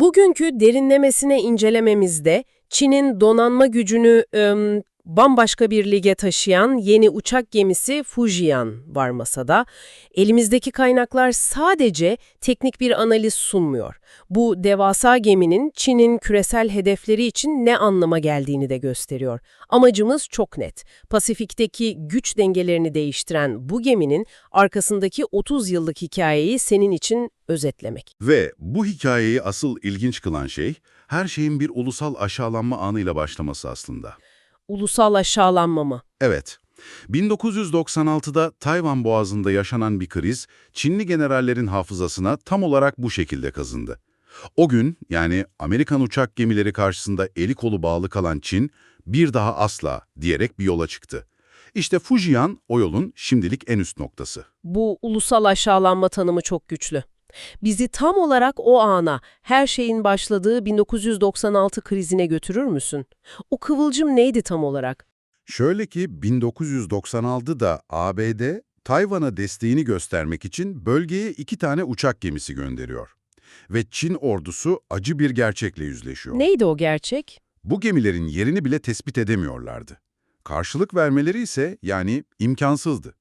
Bugünkü derinlemesine incelememizde Çin'in donanma gücünü ım, bambaşka bir lige taşıyan yeni uçak gemisi Fujian var masada. Elimizdeki kaynaklar sadece teknik bir analiz sunmuyor. Bu devasa geminin Çin'in küresel hedefleri için ne anlama geldiğini de gösteriyor. Amacımız çok net. Pasifik'teki güç dengelerini değiştiren bu geminin arkasındaki 30 yıllık hikayeyi senin için özetlemek. Ve bu hikayeyi asıl ilginç kılan şey, her şeyin bir ulusal aşağılanma anıyla başlaması aslında. Ulusal aşağılanma mı? Evet, 1996'da Tayvan Boğazı'nda yaşanan bir kriz, Çinli generallerin hafızasına tam olarak bu şekilde kazındı. O gün, yani Amerikan uçak gemileri karşısında eli kolu bağlı kalan Çin, bir daha asla diyerek bir yola çıktı. İşte Fujian o yolun şimdilik en üst noktası. Bu ulusal aşağılanma tanımı çok güçlü. Bizi tam olarak o ana, her şeyin başladığı 1996 krizine götürür müsün? O kıvılcım neydi tam olarak? Şöyle ki 1996'da ABD, Tayvan'a desteğini göstermek için bölgeye iki tane uçak gemisi gönderiyor. Ve Çin ordusu acı bir gerçekle yüzleşiyor. Neydi o gerçek? Bu gemilerin yerini bile tespit edemiyorlardı. Karşılık vermeleri ise yani imkansızdı.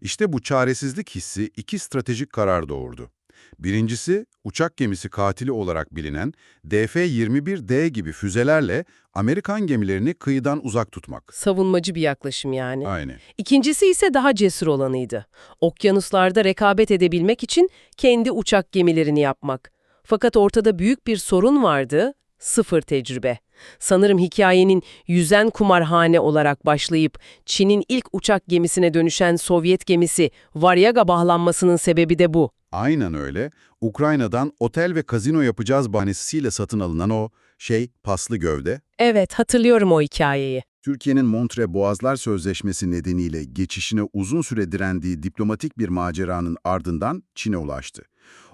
İşte bu çaresizlik hissi iki stratejik karar doğurdu. Birincisi, uçak gemisi katili olarak bilinen DF-21D gibi füzelerle Amerikan gemilerini kıyıdan uzak tutmak. Savunmacı bir yaklaşım yani. Aynı. İkincisi ise daha cesur olanıydı. Okyanuslarda rekabet edebilmek için kendi uçak gemilerini yapmak. Fakat ortada büyük bir sorun vardı, sıfır tecrübe. Sanırım hikayenin yüzen kumarhane olarak başlayıp Çin'in ilk uçak gemisine dönüşen Sovyet gemisi Varyaga bağlanmasının sebebi de bu. Aynen öyle. Ukrayna'dan otel ve kazino yapacağız bahanesiyle satın alınan o şey paslı gövde, Evet, hatırlıyorum o hikayeyi. Türkiye'nin Montre Boğazlar Sözleşmesi nedeniyle geçişine uzun süre direndiği diplomatik bir maceranın ardından Çin'e ulaştı.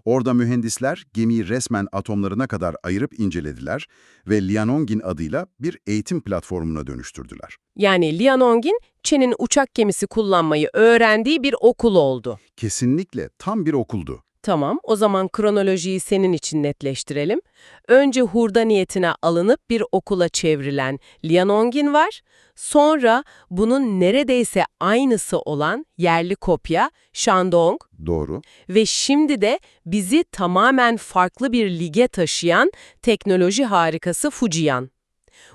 Orada mühendisler gemiyi resmen atomlarına kadar ayırıp incelediler ve Lianongin adıyla bir eğitim platformuna dönüştürdüler. Yani Lianong'in Çin'in uçak gemisi kullanmayı öğrendiği bir okul oldu. Kesinlikle tam bir okuldu. Tamam, o zaman kronolojiyi senin için netleştirelim. Önce hurda niyetine alınıp bir okula çevrilen Lianongin var. Sonra bunun neredeyse aynısı olan yerli kopya Shandong Doğru. ve şimdi de bizi tamamen farklı bir lige taşıyan teknoloji harikası Fujian.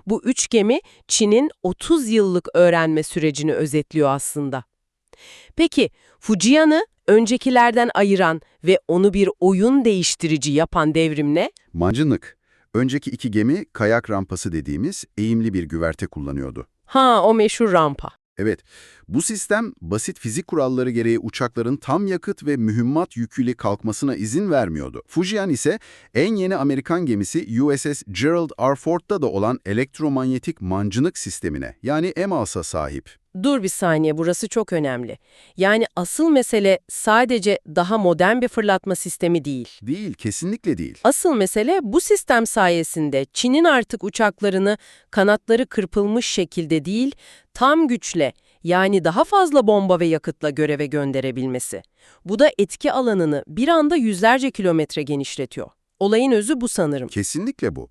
Bu üç gemi Çin'in 30 yıllık öğrenme sürecini özetliyor aslında. Peki Fujian'ı öncekilerden ayıran ve onu bir oyun değiştirici yapan devrim ne? Mancınık. Önceki iki gemi kayak rampası dediğimiz eğimli bir güverte kullanıyordu. Ha o meşhur rampa. Evet, bu sistem basit fizik kuralları gereği uçakların tam yakıt ve mühimmat yüküyle kalkmasına izin vermiyordu. Fujian ise en yeni Amerikan gemisi USS Gerald R. Ford'da da olan elektromanyetik mancınık sistemine yani EMAS'a sahip. Dur bir saniye burası çok önemli. Yani asıl mesele sadece daha modern bir fırlatma sistemi değil. Değil, kesinlikle değil. Asıl mesele bu sistem sayesinde Çin'in artık uçaklarını kanatları kırpılmış şekilde değil, tam güçle yani daha fazla bomba ve yakıtla göreve gönderebilmesi. Bu da etki alanını bir anda yüzlerce kilometre genişletiyor. Olayın özü bu sanırım. Kesinlikle bu.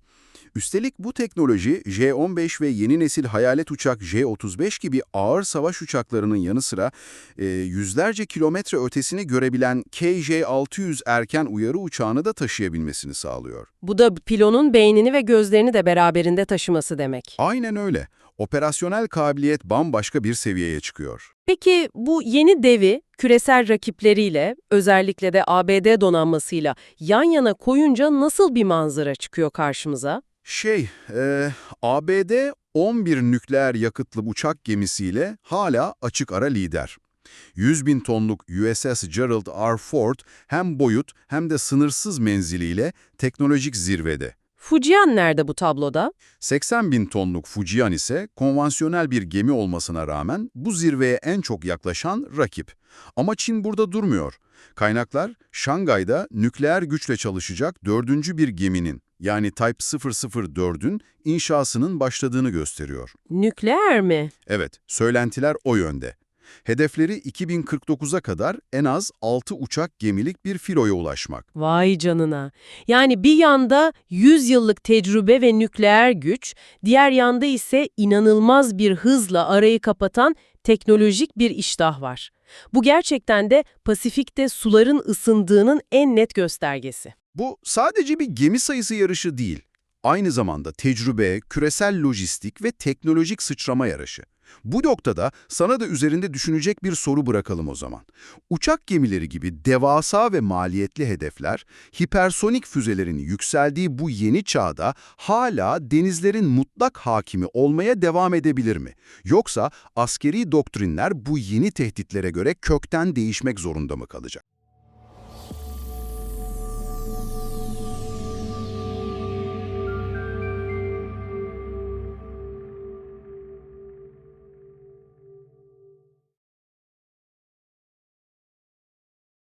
Üstelik bu teknoloji J-15 ve yeni nesil hayalet uçak J-35 gibi ağır savaş uçaklarının yanı sıra e, yüzlerce kilometre ötesini görebilen KJ-600 erken uyarı uçağını da taşıyabilmesini sağlıyor. Bu da pilonun beynini ve gözlerini de beraberinde taşıması demek. Aynen öyle. Operasyonel kabiliyet bambaşka bir seviyeye çıkıyor. Peki bu yeni devi küresel rakipleriyle, özellikle de ABD donanmasıyla yan yana koyunca nasıl bir manzara çıkıyor karşımıza? Şey, e, ABD 11 nükleer yakıtlı uçak gemisiyle hala açık ara lider. 100 bin tonluk USS Gerald R. Ford hem boyut hem de sınırsız menziliyle teknolojik zirvede. Fujian nerede bu tabloda? 80 bin tonluk Fujian ise konvansiyonel bir gemi olmasına rağmen bu zirveye en çok yaklaşan rakip. Ama Çin burada durmuyor. Kaynaklar Şangay'da nükleer güçle çalışacak dördüncü bir geminin yani Type 004'ün inşasının başladığını gösteriyor. Nükleer mi? Evet, söylentiler o yönde. Hedefleri 2049'a kadar en az 6 uçak gemilik bir filoya ulaşmak. Vay canına. Yani bir yanda 100 yıllık tecrübe ve nükleer güç, diğer yanda ise inanılmaz bir hızla arayı kapatan teknolojik bir iştah var. Bu gerçekten de Pasifik'te suların ısındığının en net göstergesi. Bu sadece bir gemi sayısı yarışı değil. Aynı zamanda tecrübe, küresel lojistik ve teknolojik sıçrama yarışı. Bu noktada sana da üzerinde düşünecek bir soru bırakalım o zaman. Uçak gemileri gibi devasa ve maliyetli hedefler, hipersonik füzelerin yükseldiği bu yeni çağda hala denizlerin mutlak hakimi olmaya devam edebilir mi? Yoksa askeri doktrinler bu yeni tehditlere göre kökten değişmek zorunda mı kalacak?